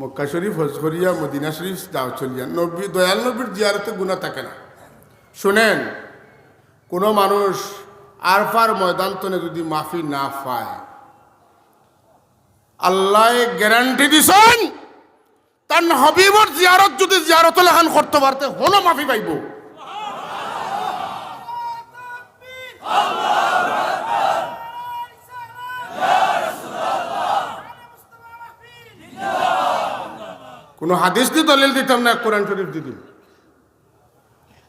মক্কা শরীফ, হজ করিয়া মদিনা শরীফ যাও, চলিয়া। নবী দয়াল নবীর জিয়ারতে গুণা থাকে না। শোনেন, কোনো মানুষ আরফার ময়দান তনে যদি মাফি না পায়, আল্লাহ গ্যারান্টি দিছেন, তার হবিবর জিয়ারত যদি জিয়ারত লেখান করতে পারতে হলো মাফি পাইব। কোনো হাদিস দিয়ে দলিল দিতাম না কোরআন শরীফ দিতাম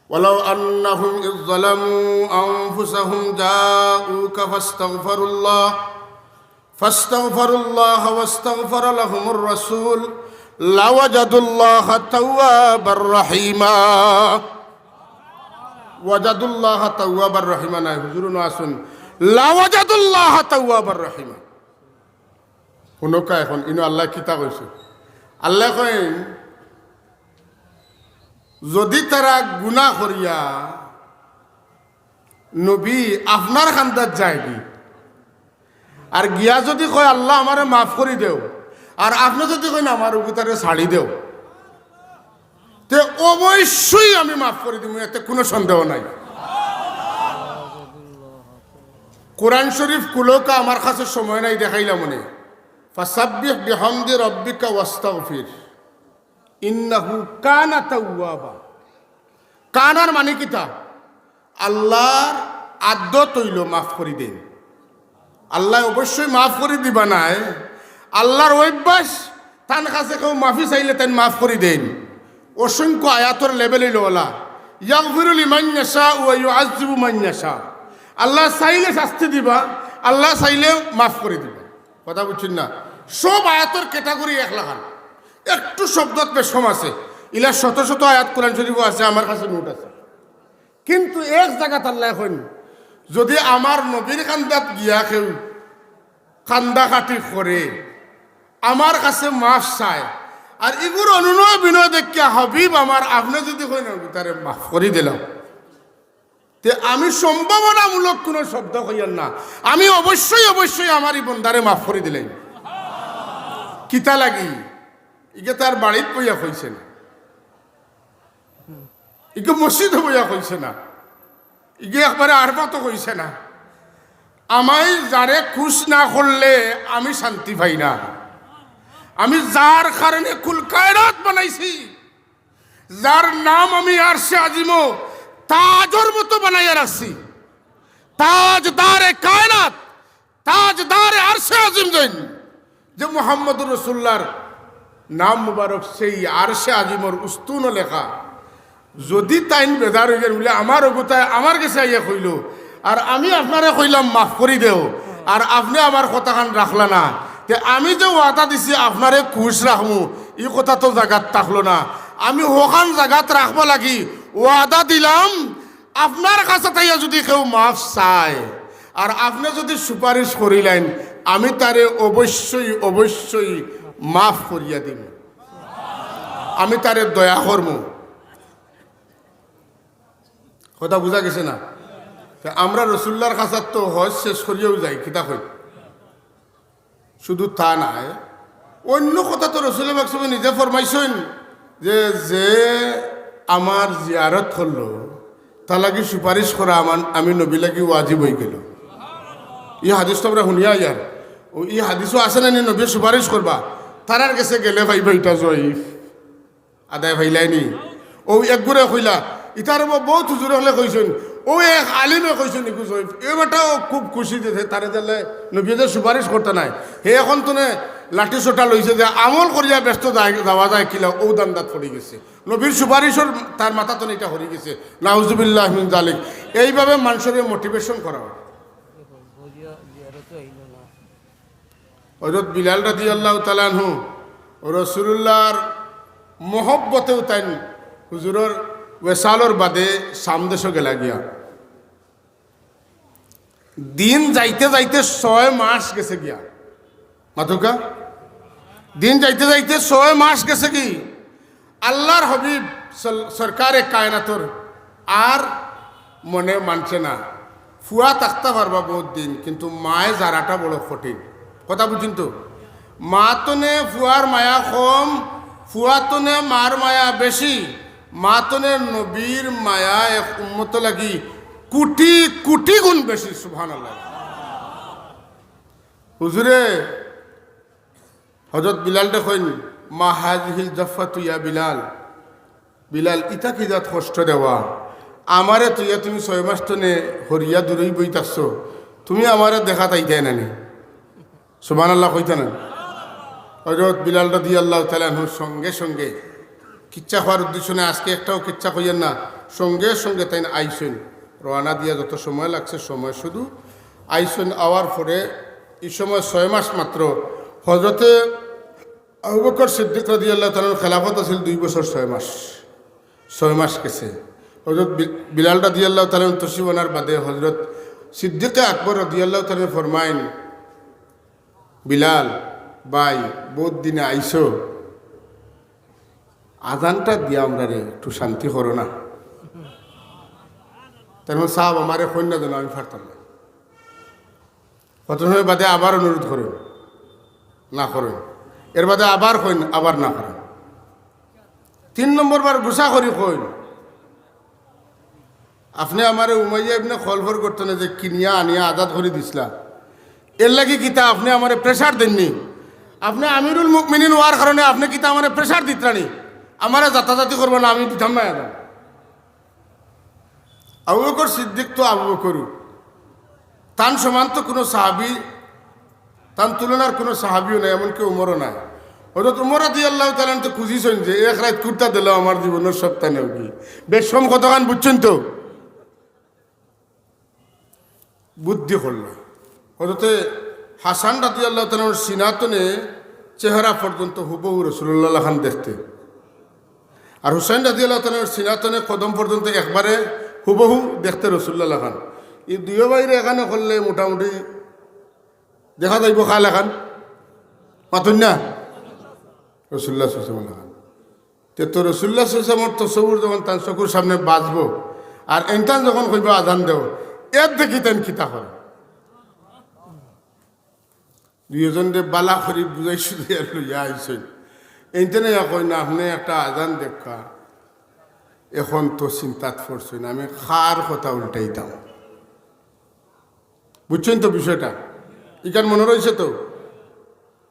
ولو أنهم إذ ظلموا أنفسهم جاءوك فاستغفروا الله فاستغفروا الله واستغفر لهم الرسول لوجدوا الله توابا رحيما وجدوا الله توابا رحيما না হুজুর আসুন لوجدوا الله توابا رحيما শুনকা এখন ইনো আল্লাহ কিতা কইছে আল্লাহ কইন, যদি তারা গুণা করিয়া নবী আপনার খান্দার যায় কি আর গিয়া যদি কয়, আল্লাহ আমারে মাফ করে দেও, আর আপনি যদি কই না আমার উগুতারে ছাড়ি দেও, তে অবশ্যই আমি মাফ করে দিব এতে কোনো সন্দেহ নাই। কোরআন শরীফ কুলোকা আমার কাছে সময় নাই দেখাইলাম মনে ফাসাব্বিহ বিহামদি রব্বিকা ওয়াস্তাগফির। ইন্নাহু কানা তাওয়াবা। কানার মানে কিতা আল্লাহর আদ্য তৈল মাফ করে দেন। আল্লাহ অবশ্যই মাফ করে দিবা নাই। আল্লাহর অভ্যাস তান কাছে কেউ মাফি চাইলে তাই মাফ করে দেন। অসংখ্য আয়াতর লেভেলে লোলা ইয়াগফিরুল ইমান্যাসা ও ইউআযিবু মান্যাসা আল্লাহ চাইলে শাস্তি দিবা, আল্লাহ চাইলে মাফ করে দিবা। কথা বুঝছেন না? সব আয়াতর ক্যাটাগরি এক লাগান। একটু শব্দত বেশম আছে। ইলা শত শত আয়াত কোরআন শরীফ আছে, আমার কাছে নোট আছে। কিন্তু এক জায়গাত আল্লাহ এখন যদি আমার নবীর কান্দাত গিয়া কেউ কান্দা কাটি করে, আমার কাছে মাফ চায়, আর এগুলো অনুনয় বিনয় দেখিয়া হাবিব আমার আপনি যদি কই না তারে মাফ করে দিলাম। তে আমি সম্ভাবনামূলক কোনো শব্দ কইয়ান না। আমি অবশ্যই অবশ্যই আমার এই বন্দারে মাফ করে দিলেন। কিতা লাগি? ইকে তার বাড়িত বইয়া কইছে না। ইকে মসজিদে বইয়া কইছে না। ইকে একবারে আরবাতো কইছে না। আমায় যারে খুশ না করলে আমি শান্তি পাই না। আমি যার কারণে কুল কায়রাত বানাইছি, যার নাম আমি আর সে আজিমো তাজর মতো বানাইয়া রাখছি। তাজদারে কায়নাত, তাজদারে আর সে আজিম জৈন। যে মোহাম্মদ রসুল্লার নাম মুবারক সেই আরশে আজিমর উস্তুন লেখা। যদি তাইন বেদার হয়ে গেল আমার অবতায় আমার কাছে আইয়া কইল, আর আমি আপনারে কইলাম মাফ করি দেও, আর আপনি আমার কথাখান রাখলা না। তে আমি যে ওয়াদা দিছি, আপনারে খুশ রাখমু, এই কথা তো জাগাত থাকল না। আমি ওখান জাগাত রাখব লাগি ওয়াদা দিলাম, আপনার কাছে তাইয়া যদি কেউ মাফ চায়, আর আপনি যদি সুপারিশ করিলেন, আমি তারে অবশ্যই অবশ্যই মাফ করিয়া দিব আমি তারে দয়া করব। কথা বোঝা গেছে না? আমরা রসুল্লার কাছার তো হজ শেষ করিয়াও যাই, কিতা কই? শুধু তা নাই। অন্য কথা তো রসুল বাকসবে নিজে ফরমাইছেন যে যে আমার জিয়ারত করল তা লাগি সুপারিশ করা আমার, আমি নবী লাগি ওয়াজিব হয়ে গেল। ই হাদিস তো আমরা শুনিয়া ইয়ার। ও, ই হাদিসও আছে না নি? নবী সুপারিশ করবা। তারার কাছে গেলে ভাই ইটা জয়ীফ। আদায় ভাইলাইনি ও একগুড়ে কইলা ইটার বহুত হুজুরে হলে কইছেন, ও এক আলিমে কইছেন নিকু জয়ীফ। এবারটাও খুব খুশি দিতে তারে দিলে নবী যে সুপারিশ করতে নাই। হে এখন তো লাঠি চোটা লইছে যে আমল করিয়া ব্যস্ত যাওয়া যায় কিলা ও দান্দাত পড়ে গেছে। নবীর সুপারিশর তার মাথা তো এটা হরি গেছে। নাউজুবিল্লাহ জালিক। এইভাবে মানুষের মোটিভেশন করা হয়। বিলাল রাজি আল্লাহ তালানহু রসুল্লাহর মহব্বতেও তাই হুজুরর ওয়েসালর বাদে সামদেশও গেলা গিয়া। দিন যাইতে যাইতে ছয় মাস গেছে গিয়া। মাথুকা দিন যাইতে যাইতে ছয় মাস গেছে কি? আল্লাহর হবিব সরকারে কায়নাতর আর মনে মানছে না। ফুয়া তাকতে পারবা বহুত দিন, কিন্তু মায়ে জারাটা বড় কঠিন। কথা বুঝিন তো? মা তো নে ফুয়ার মায়া কম, ফুয়া তো নে মার মায়া বেশি, মা তো নে নবীর মায়া এক উন্মত লাগি। কোটি কোটি গুণ বেশি সুভান হুজুরে হজরত বিলাল দেখেন মা হাজিহিল জফা তুইয়া বিলাল। বিলাল ইটা কি যাত কষ্ট দেওয়া? আমারে তুইয়া তুমি ছয় মাস টনে হরিয়া দূরই বইতাছ। তুমি আমারে দেখা তাইতাই নানি সুবান আল্লাহ কইতা না হজরত বিলাল রাদি আল্লাহ তালাহুর সঙ্গে সঙ্গে কিচ্ছা হওয়ার উদ্দেশ্য নেই। আজকে একটাও কিচ্ছা কইয়েন না। সঙ্গে সঙ্গে তাই আইসেন। রওনা দিয়া যত সময় লাগছে সময় শুধু আইসেন। আওয়ার পরে এই সময় ছয় মাস মাত্র হজরতে আবু বকর সিদ্দিক রাদি আল্লাহ তালার খেলাফত আছিল দুই বছর ছয় মাস। ছয় মাস গেছে। হজরত বিলাল রাদি আল্লাহ তসিবনার বাদে হজরত সিদ্দিকে আকবর রাদি আল্লাহ তালের ফরমাইন, বিলাল বাই বহুত দিনে আইসো আজানটা দিয়া আমরা রে, একটু শান্তি করো না। তার মানে সাহেব আমারে কন্যা যেন আমি ফারতাম না। কত সময় বাদে আবার অনুরোধ করেন, না করেন। এর বাদে আবার কইন, আবার না করেন। তিন নম্বর বার গুসা করি কইন, আপনি আমারে উমাইয়া এমনি খলফর করতেন যে কিনিয়া আনিয়া আজাদ করে দিছিলা। এর লাগি কিতা আপনি আমারে প্রেশার দেননি? আপনি আমিরুল মুকমিনিন হওয়ার কারণে আপনি কিতা আমারে প্রেশার দিতরানি আমারে যাতাযাতি করব না, আমি দিতাম না। এখন আবু বকর সিদ্দিক তো আবু বকরু তান সমান তো কোনো সাহাবি তান তুলনার কোনো সাহাবিও নাই, এমনকি উমরও নাই। হয়তো উমরা দিয়ে আল্লাহ তালেন তো খুঁজিছেন যে, এক রাত কুর্তা দিল আমার জীবনের সপ্তাহ নেও কি বেশ সম কতখান বুঝছেন তো? বুদ্ধি করল হজরতে হাসান রাতি আল্লাহ তালার সিনাতনে চেহারা পর্যন্ত হুবহু রসুল্লাহ খান দেখতে। আর হুসাইন রাজি আল্লাহ তালার সিনাতনে কদম পর্যন্ত একবারে হুবহু দেখতে রসুল্লাহ খান। এই দুয়ো বাইরে এখানে করলে মোটামুটি দেখা যাইব খাল এখান মাতুন না? রসুল্লাহ সুসামুল্লাহ খান তে তো রসুল্লাহ সুসামর তো সবুর যখন তার চকুর সামনে বাঁচবো আর এনটান যখন কইব আজান দেও, এর দেখি তেন কিতা করে। দুইজন দে বালা করি বুঝাইছো দিয়ে লইয়া আইসেন এইটানে কই না, আপনি একটা আজান দেখা এখন তো চিন্তাত পড়ছেন, আমি খার কথা উল্টাইতাম। বুঝছেন তো বিষয়টা? ইকান মনে রয়েছে তো?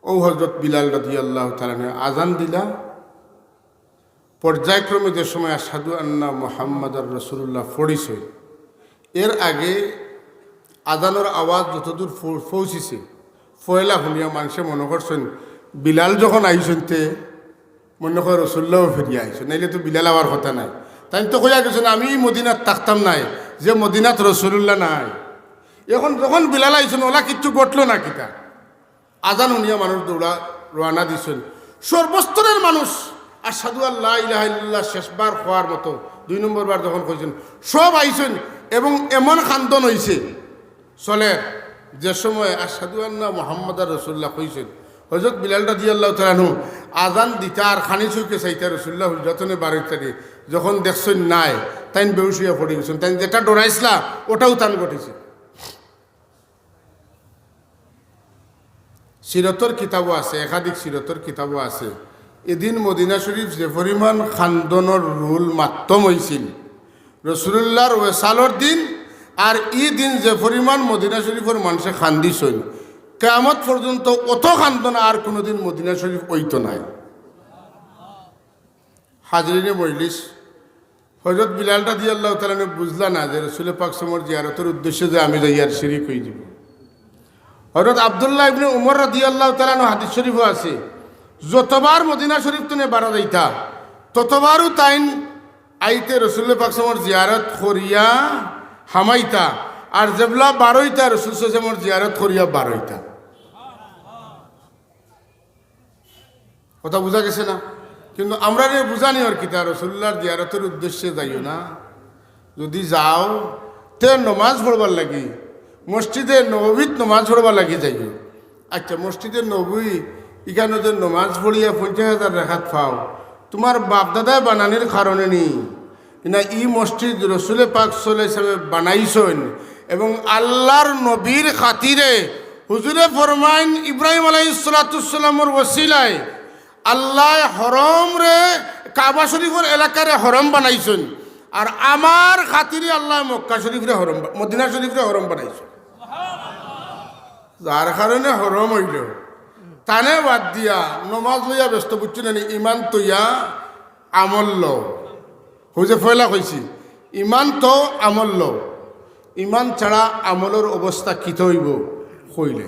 ও হজরত বিলাল রাজি আল্লাহ তালানে আজান দিলা। পর্যায়ক্রমে যে সময় আসাদু আন্না মোহাম্মদ আর রসুল্লাহ পড়িছে, এর আগে আজানোর আওয়াজ যতদূর পৌঁছিছে ফয়লা শুনিয়া মানুষে মনে করছেন, বিলাল যখন আইসেন তে, মনে করে রসুল্লাহও ফিরিয়ে আইসেন নাইলে তো বিলাল আবার কথা নাই। তাই তো কইয়া গেছেন আমি মদিনাত থাকতাম নাই, যে মদিনাত রসুল্লাহ নাই। এখন যখন বিলাল আইসেন ওলা কিচ্ছু ঘটলো না কিতা? আজান উনিয়া মানুষ দৌড়া, রওনা দিছেন। সর্বস্তরের মানুষ আর সাধু আল্লাহ ইলাহা শেষবার খোয়ার মতো, দুই নম্বর বার যখন কইছেন, সব আইছেন এবং এমন খান্দন হইছে। চলে, যে সময় আর সাধু আল্লাহ মোহাম্মদ আর রসুল্লাহ কইছেন হজরত বিলাল রাজি আল্লাহ তালানু আজান দিতা আর খানি চৌকে চাইতা রসুল্লাহ যতনে বারোইতারি যখন দেখছেন নাই, তাইন বেউসিয়া পড়ে গেছেন তাই যেটা ডরাইছিলা, ওটাও তান ঘটেছে। সিরতর কিতাবও আছে, একাধিক সিরতর কিতাবও আছে। এদিন মদিনা শরীফ যে পরিমাণ খান্দনের রুল মাত্তম হয়েছিল রসুল্লাহর ওয়েসালর দিন আর ই দিন যে পরিমাণ মদিনা শরীফের মানুষে খান্দিছইল কেমত পর্যন্ত অত খান্দন আর কোনোদিন মদিনা শরীফ ওইতো নাই। হাজরিনে মজলিস হজরত বিলালটা দিয়ে আল্লাহ তালানে বুঝলা না যে রসুল পাক সমর জিয়ারতের উদ্দেশ্যে যে আমি যাইয়ার শিরিক হয়ে যাব হজরত আবদুল্লাহ ইবনে উমর রাদি আল্লাহ তালানো হাদিস শরীফও আছে। যতবার মদিনা শরীফ তুমি বাড়া যাইতা ততবারও তাইন আইতে রসুল্লাহ পাকসমর জিয়ারত করিয়া হামাইতা, আর জেবলা বারোইতা রসুল সাসমর জিয়ারত করিয়া বারোইতা। কথা বোঝা গেছে না? কিন্তু আমরা রে বুঝানি আর কিতা রসুল্লাহর জিয়ারতের উদ্দেশ্যে যাইও না। যদি যাও, তে নমাজ পড়বার লাগি। মসজিদে নবীত নমাজ পড়বার লাগি যাইও আচ্ছা মসজিদে নবী এখানে যে নমাজ পড়িয়া পঞ্চাশ হাজার রেখাত পাও। তোমার বাপদাদায় বানানির কারণে নি। না, ই মসজিদ রসুলে পাক আলাইহি হিসাবে বানাইছেন এবং আল্লাহর নবীর খাতিরে হুজুরে ফরমাইন ইব্রাহিম আলাইসালাতুসাল্লামর ওসিলায় আল্লাহ হরম রে কাবা শরীফের এলাকারে হরম বানাইছেন। আর আমার খাতিরে আল্লাহ মক্কা শরীফরে হরম মদিনা শরীফরে হরম বানাইছেন। যার কারণে হরম হইল তানে বাদ দিয়া নমাজ লইয়া ব্যস্ত বুঝছেন না ইমান তৈয়া আমল লও হইছে ফয়লা কইছি ইমান তো আমল লও ইমান ছাড়া আমলের অবস্থা কি হইব হইলে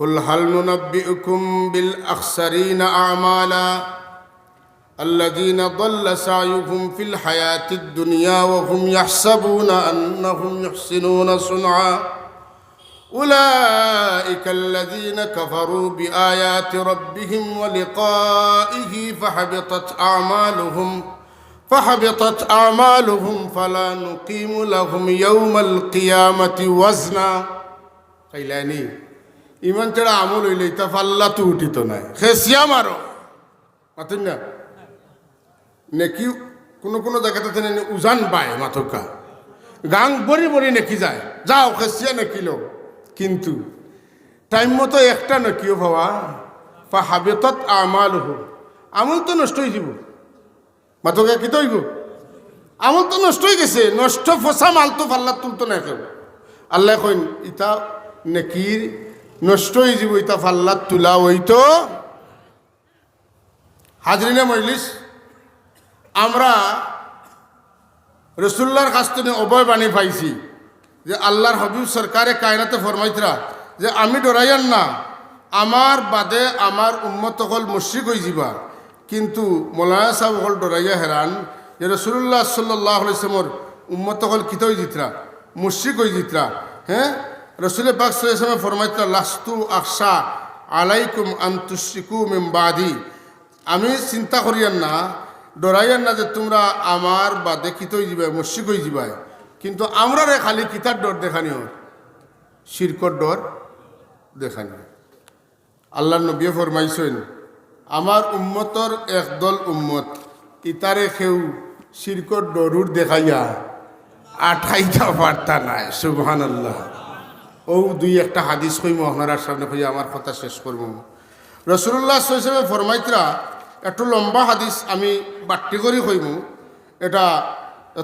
قل هل ننبئكم بالأخسرين أعمالا الذين ضل سعيهم في الحياة الدنيا وهم يحسبون أنهم يحسنون صنعا. أولئك الذين كفروا بآيات ربهم ولقائه فحبطت أعمالهم فحبطت أعمالهم فلا نقيم لهم يوم القيامة وزنا. قيلاني إيمان ترى عمل إليه تفلتوا تتنا خسيا مارو. ماتنا নেকি কোনো কোনো জায়গাতে তেনে উজান পায় মাথকা। গাং বড়ি বড়ি নেকি যায়। যাও খেসিয়া নেকিল কিন্তু টাইম মতো একটা নেকিও ভাবা। পা হাবেতত আমাল হো আমল তো নষ্ট হয়ে যাব মাথকা কি তো হইব আমল তো নষ্ট হয়ে গেছে। নষ্ট ফসা মাল তো ফাল্লা তুলতো না কেউ। আল্লাহ কইন, ইতা নেকির নষ্ট হয়ে যাব ইতা ফাল্লাত তুলা হইতো হাজরিনে মজলিস আমরা রসুল্লার কাছ থেকে অভয় বাণী পাইছি যে আল্লাহর হবিব সরকারে কায়নাতে ফরমাইতরা যে আমি ডরাইয়ান না, আমার বাদে আমার উম্মত হল মুশ্রিক হয়ে যাবা কিন্তু মৌলানা সাহেব হল ডরাইয়া হেরান যে রসুল্লাহ সাল্লাহ ইসলামর উম্মত হল কিত হয়ে জিতরা মুশ্রিক হয়ে জিতরা হ্যাঁ? রসুল পাক সাল্লামে ফরমাইতরা, লাস্তু আকশা আলাইকুম আন্তুশ্রিকু আমি চিন্তা করিয়ান না ডরাইয়ান না যে তোমরা আমার বা দেখিত হয়ে যাবে মুশিক হয়ে যাবে কিন্তু আমরা রে খালি কিতার ডর দেখানি ওর শিরকর ডর দেখানি আল্লাহ নবী ফরমাইছেন, আমার উম্মতর একদল উম্মত, ইতারে খেউ শিরকর ডরুর দেখাইয়া আঠাইটা বার্তা নাই। সুবহান আল্লাহ ও দুই একটা হাদিস কইম, আপনার সামনে কই আমার কথা শেষ করব রসুল্লাহ হিসেবে ফরমাইতরা একটু লম্বা হাদিস আমি বাট্টি করি কইম। এটা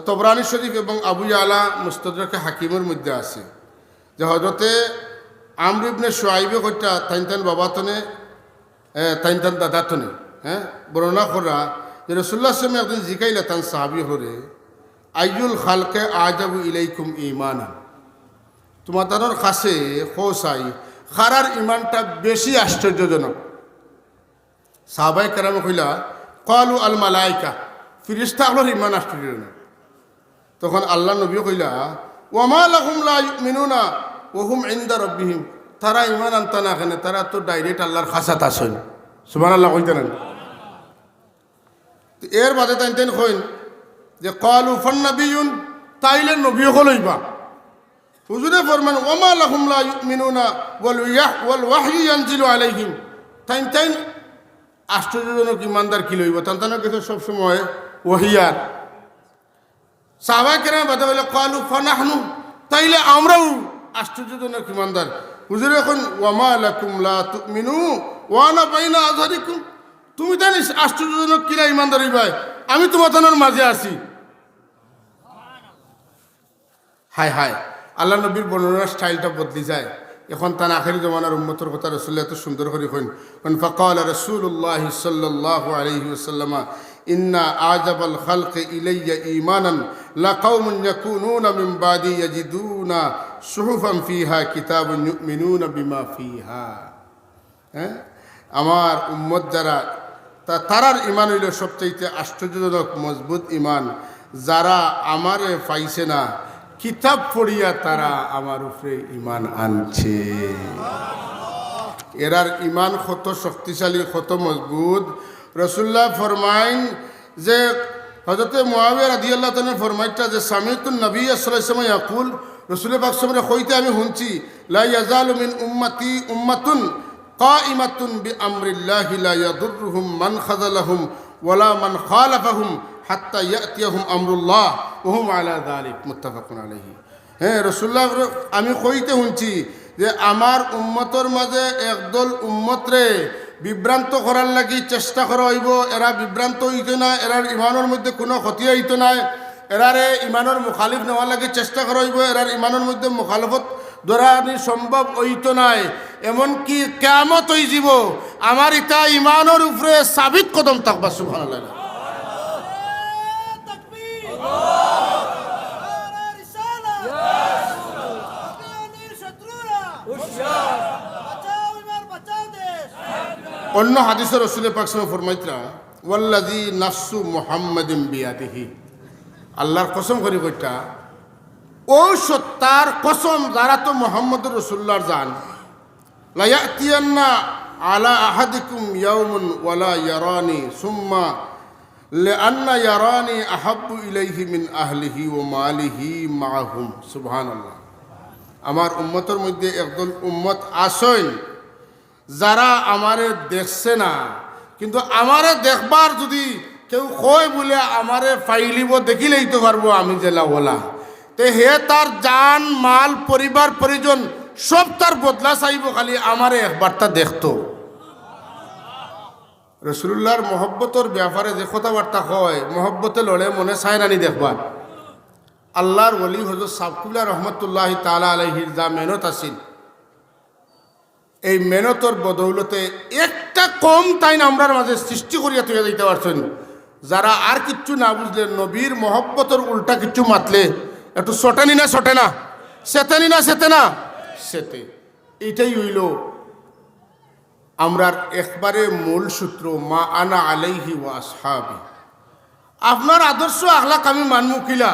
তবরানি শরীফ এবং আবু আলা মুস্তদরকে হাকিমের মধ্যে আছে। যে হজরতে আমরিবনে সোয়াইবে কইটা, তাইন তাইন বাবা তনে তাইন তান দাদা তনে হ্যাঁ? বর্ণনা করা যে রসুল্লাহ সামে একদিন জিকাইলে তান সাহাবি হরে আইজুল খালকে আজাবু ইলাইকুম ইমান তোমাদের কাছে খোসাই খারার ইমানটা বেশি আশ্চর্যজনক। সাহাবাই কেরামে কইলা, কলু আল মালাইকা ফিরিস্তা হলোর ইমান আশ্চর্যজনক তখন আল্লাহ নবী কইলা ওমা লাহুম লা মিনুনা ওহুম ইন্দা রব্বিহিম তারা ইমান আনতা না কেন? তারা তো ডাইরেক্ট আল্লাহর খাসাত আসেন সুমান আল্লাহ কইতে নেন। এর বাদে তাই তেন কইন যে, কলু ফন্নবিউন তাইলে নবী হলইবা হুজুরে ফরমান ওমা লাহুম লা ইউমিনুনা ওয়াল ইয়াহ, ওয়াল ওয়াহয়ু ইয়ানজিলু আলাইহিম তাইন তাইন আশ্চর্যজনক ইমানদার কি লইব? তান তানের কাছে সবসময় ওহিয়ার। সাহবা কেরাম বাদা বলে, কালু ফানাহনু। তাইলে আমরাও আশ্চর্যজনক ইমানদার। হুজুর এখন, ওয়ামা লাকুম লা তুমিনু ওয়ানা বাইনা আজহারিকুম। তুমি জানিস আশ্চর্যজনক কিরা ইমানদার ভাই? আমি তোমার তানোর মাঝে আছি। হায় হায়, আল্লাহ নবীর বর্ণনার স্টাইলটা বদলি যায়। এখন তার আখেরি জমানার উম্মতর কথা রসুল্লাহ এত সুন্দর করে কইন। কারণ ফকাল রসুল্লাহ সাল্লাহ আলহি ওসাল্লাম ইন্না আজাবাল খালক ইলাইয়া ইমানান লাকাউমুন ইয়াকুনুনা মিন বাদি ইয়াজিদুনা সুহুফান ফিহা কিতাবুন ইউমিনুনা বিমা ফিহা। হ্যাঁ? আমার উম্মত যারা, তা তারার ইমান হইল সবচাইতে আশ্চর্যজনক, মজবুত ইমান যারা আমারে পাইছে না কিতাব পড়িয়া তারা আমার উপরে ইমান আনছে এরার ইমান কত শক্তিশালী কত মজবুত রসুল্লাহ ফরমাইন যে হজরতে মোয়াবিয়া রাদি আল্লাহ তালে ফরমাইটা যে সামিতুল নবী আসসালাম ইয়াকুল রসুল বাকসমরে হইতে আমি শুনছি লা ইয়াজালু মিন উম্মতি উম্মাতুন قائمة بأمر الله لا يضرهم من خذلهم ولا من خالفهم হাত্তা ইয়াতিয়াহুম আমরুল্লাহ, ওহুম আলা দালিক, মুত্তাফাকুন আলহি হ্যাঁ রসুল্লাহ আমি কইতে শুনছি যে আমার উম্মতর মাঝে একদল উম্মতরে বিভ্রান্ত করার লাগি চেষ্টা করা হইব। এরা বিভ্রান্ত হইত না, এরার ইমানের মধ্যে কোনো ক্ষতি হইত না। এরারে ইমানের মুখালিফ নেওয়ার লাগি চেষ্টা করা হইব। এরার ইমানের মধ্যে মুখালফত ধরানি সম্ভব হইত নাই। এমনকি কেমত যাব আমার ইতা ইমানের উপরে সাবিত কদম থাকবা সুখান লাগে অন্য হাদিসের রসুলের পাকসমে ফরমাইতরা ওয়াল্লাদি নাসু মোহাম্মদিন বিয়াদিহি। আল্লাহর কসম করি কইটা, ও সত্তার কসম যারা তো মোহাম্মদ রসুল্লার জান। লায়াতিয়ান্না আলা আহাদিকুম ইয়াউমুন ওয়ালা ইয়ারানি, সুম্মা لأن يراني أحب إليه من أهله وماله معهم سبحان الله আমার উম্মতের মধ্যে একদল উম্মত আসেন যারা আমারে দেখছে না কিন্তু আমারে দেখবার যদি কেউ কয় বলে আমারে ফাইলিব দেখিলেই তো পারবো আমি জেলা ওলা তে হে তার জান মাল পরিবার পরিজন সব তার বদলা চাইব খালি আমারে একবারটা দেখতো রসুল্লাহর মহব্বতর ব্যাপারে যে কথাবার্তা হয়, মহব্বতে লড়ে মনে চায় রানি দেখবার আল্লাহর ওলি হজরত সাবকুল্লাহ রহমতুল্লাহ তালা আলহির যা মেহনত আছিল। এই মেহনতর বদৌলতে একটা কম তাইন আমরার মাঝে সৃষ্টি করিয়া তুই দিতে পারছেন। যারা আর কিচ্ছু না বুঝলে, নবীর মহব্বতর উল্টা কিচ্ছু মাতলে, একটু সটানি না সটে না সেতেনি না সেতে না সেতে এইটাই হইল আমরার একবারে মূল সূত্র, মা আনা আলাইহি ওয়া আসহাবি। আপনার আদর্শ আখলাক আমি মানমু কিলা?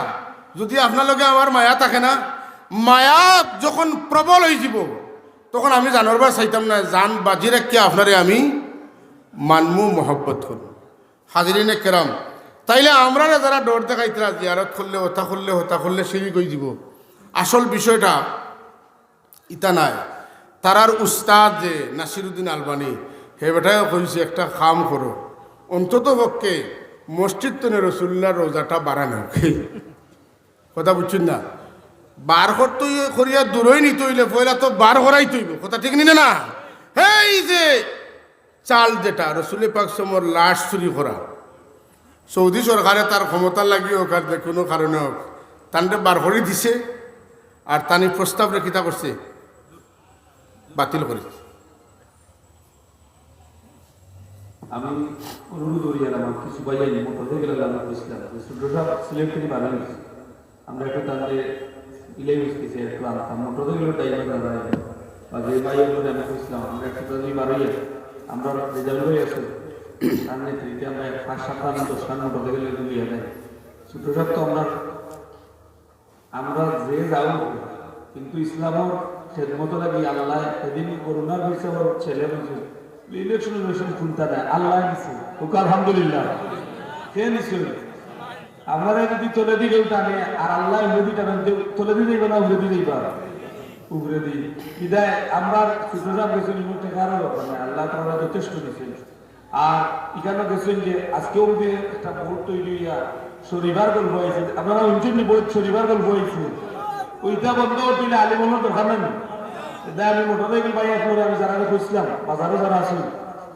যদি আপনার আমার মায়া থাকে না, মায়া যখন প্রবল হয়ে যাব, তখন আমি জানবার চাইতাম না, জান বাজি রাখি আপনারে আমি মানমু মহব্বত করব হাজিরিনে কেরাম তাইলে আমরা যারা ডর দেখাইতরা জিয়ারত করলে হতা করলে হতা করলে সিঁড়ি গই দিব। আসল বিষয়টা ইতা নাই। তারার উস্তাদ যে নাসিরুদ্দিন আলবানি, হে বেটাও কইছে একটা কাম করো। অন্তত পক্ষে মসজিদ তো রসুল্লাহ রোজাটা বাড়ানো কথা বুঝছেন না? বার করতে করিয়া দূরই নিতে হইলে পয়লা তো বার করাই তৈব। কথা ঠিক নিনে না এই যে চাল যেটা রসুল পাক সমর লাশ চুরি করা। সৌদি সরকারে তার ক্ষমতা লাগিয়ে হোক আর যে কোনো কারণে হোক তানটা বার করে দিছে। আর তানি প্রস্তাব রেখিতা করছে বাতিল করেছে। আমি অনুরোধ করি আর আমার কিছু বাইরে মোটর থেকে গেলে আমরা ছোটটা সিলেট থেকে বানানো হয়েছে আমরা একটু তাহলে ইলে বুঝতেছি একটু আনতাম মোটর থেকে গেলে টাইমে দাঁড়ায় বা যে বাইরে বলে আমি বুঝলাম আমরা একটু তাহলে বাড়াইয়া আমরা রেজাল্ট হয়ে আছে তার নেতৃত্বে আমরা পাঁচ সাতটা দশটা মোটর থেকে গেলে দুই দেয় ছোটটা তো আমরা আমরা যে যাও, কিন্তু ইসলামর খেদমত লাগি আল্লাহ এদিন করোনার হয়েছে আমার ছেলে বলছে ইলেকশন ইলেকশন চিন্তা নাই, আল্লাহ দিছে। ওকে আলহামদুলিল্লাহ। কে নিছে আমরা যদি আর আল্লাহ টানেন দিলেই না পার উগরে দিই বিদায়, আমরা সুযোগ গেছেন টাকারও ব্যাপার নাই, আল্লাহ তাআলা যথেষ্ট দিয়েছেন আর এখানে গেছেন যে, আজকেও যে একটা বোর্ড তৈরি হইয়া শনিবার গল্প হয়েছে, আপনারা উনছেন বোর্ড শনিবার গল্প হয়েছে। ওইটা বন্ধ দিলে আলিমনের দরকার নাই আমি মোটরসাইকেল পাই আপনার আমি যারা খুঁজছিলাম বাজারে যারা আছি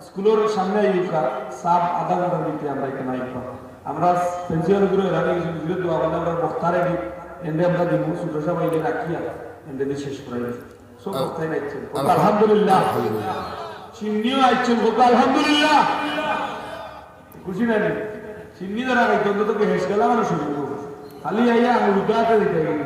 স্কুলের সামনে ইউকা সাপ আধা ঘণ্টার ভিতরে আমরা এখানে আইতাম আমরা পেন্সিয়ালগুলো এলাকা গেছি বুঝলে তো আমরা বক্তারে দিই এন্ডে আমরা দিব ছোটো সব রাখিয়া এন্ডে দিয়ে শেষ করাই দিই। সব বক্তাই নাইছেন আলহামদুলিল্লাহ। চিন্নিও আইছেন বলতো আলহামদুলিল্লাহ। খুশি নাই নি? চিন্নি দ্বারা আইতে অন্তত হেস গেলা শুরু খালি আইয়া আমি উদাতে দিতে গেলি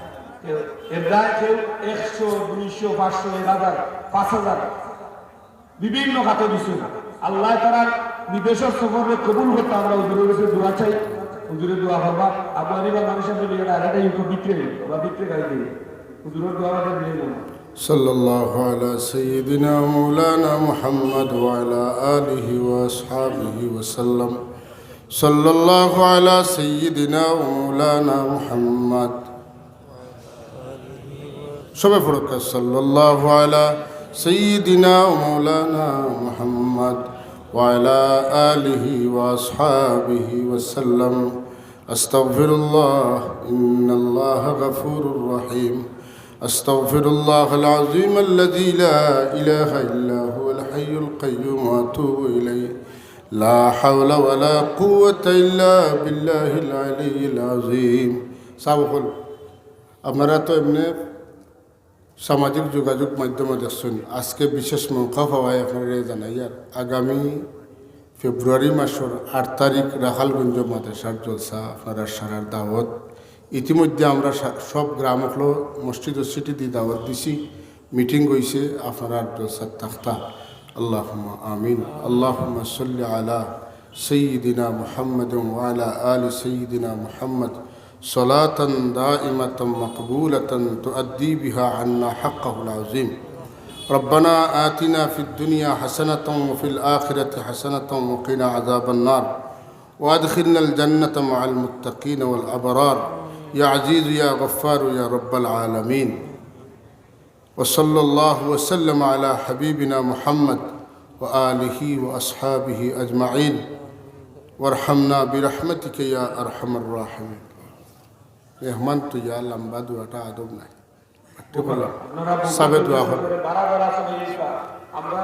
কেউ- এরা কেউ একশো দুইশো পাঁচশো এক হাজার পাঁচ হাজার বিভিন্ন খাতে দিচ্ছে আল্লাহ তারা নির্দেশক সফরে কবুল করতে আমরা হুজুরের কাছে দোয়া চাই হুজুরের দোয়া করবা আবু হানিফা মানুষের জন্য এটা আরেকটা ইউকো বিক্রি ওরা বিক্রি গাড়ি দিই হুজুরের দোয়া আমাদের নিয়ে নেব صلى الله على سيدنا مولانا محمد وعلى آله وأصحابه وسلم صلى الله على سيدنا ومولانا محمد شبه فرق صلى الله على سيدنا ومولانا محمد وعلى آله وأصحابه وسلم. أستغفر الله إن الله غفور رحيم. أستغفر الله العظيم الذي لا إله إلا هو الحي القيوم وأتوب إليه. لا حول ولا قوة إلا بالله العلي العظيم. سابقا أمرت ابنه সামাজিক যোগাযোগ মাধ্যমে দেখছেন। আজকে বিশেষ মৌকা পাওয়ায় আপনারা জানাই, আর আগামী ফেব্রুয়ারি মাসের আট তারিখ রাখালগঞ্জ মাদ্রাসার জলসা আপনারা সারার দাওয়াত। ইতিমধ্যে আমরা সব গ্রামকলো মসজিদ ও সিটি দিয়ে দাওয়াত দিছি। মিটিং হয়েছে আপনারা জলসার তাখতা। আল্লাহ আমিন। আল্লাহ সাল্লি আলা সঈদিনা মুহাম্মদ আলা আলি সঈদিনা মুহাম্মদ। صلاة دائمة مقبولة تؤدي بها عنا حقه العظيم. ربنا آتنا في الدنيا حسنة وفي الآخرة حسنة وقنا عذاب النار. وأدخلنا الجنة مع المتقين والأبرار. يا عزيز يا غفار يا رب العالمين. وصلى الله وسلم على حبيبنا محمد وآله وأصحابه أجمعين. وارحمنا برحمتك يا أرحم الراحمين. মেহমান তো ইয়া লম্বা দুয়াটা আদব নাই সাবে দোয়া হল আমরা